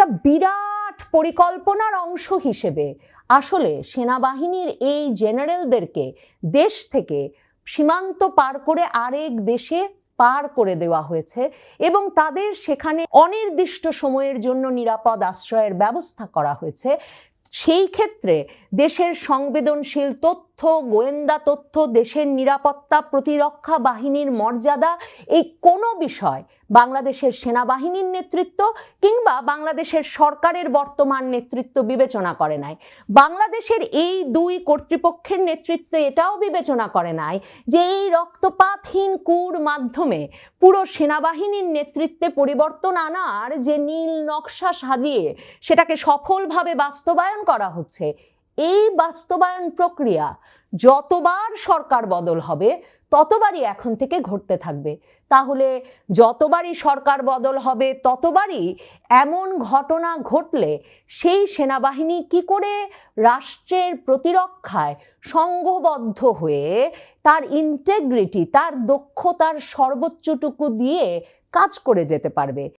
একটা বিরাট পরিকল্পনার অংশ হিসেবে আসলে সেনাবাহিনীর এই জেনারেলদেরকে দেশ থেকে সীমান্ত পার করে আরেক দেশে পার করে দেওয়া হয়েছে এবং তাদের সেখানে অনির্দিষ্ট সময়ের জন্য নিরাপদ আশ্রয়ের ব্যবস্থা করা হয়েছে। সেই ক্ষেত্রে দেশের সংবেদনশীল তথ্য, গোয়েন্দা তথ্য, দেশের নিরাপত্তা প্রতিরক্ষা বাহিনীর মর্যাদা, এই কোনো বিষয় বাংলাদেশের সেনাবাহিনীর নেতৃত্ব কিংবা বাংলাদেশের সরকারের বর্তমান নেতৃত্ব বিবেচনা করে নাই। বাংলাদেশের এই দুই কর্তৃপক্ষের নেতৃত্ব এটাও বিবেচনা করে নাই যে এই রক্তপাতহীন কুর মাধ্যমে পুরো সেনাবাহিনীর নেতৃত্বে পরিবর্তন আনার যে নীল নকশা সাজিয়ে সেটাকে সফলভাবে বাস্তবায়ন করা হচ্ছে, এই বাস্তবায়ন প্রক্রিয়া যতবার সরকার বদল হবে ততবারই এখন থেকে ঘটতে থাকবে। তাহলে যতবারই সরকার বদল হবে, ততবারই এমন ঘটনা ঘটলে সেই সেনাবাহিনী কি করে রাষ্ট্রের প্রতিরক্ষায় সংঘবদ্ধ হয়ে তার ইন্টেগ্রিটি তার দক্ষতার সর্বোচ্চটুকু দিয়ে কাজ করে যেতে পারবে?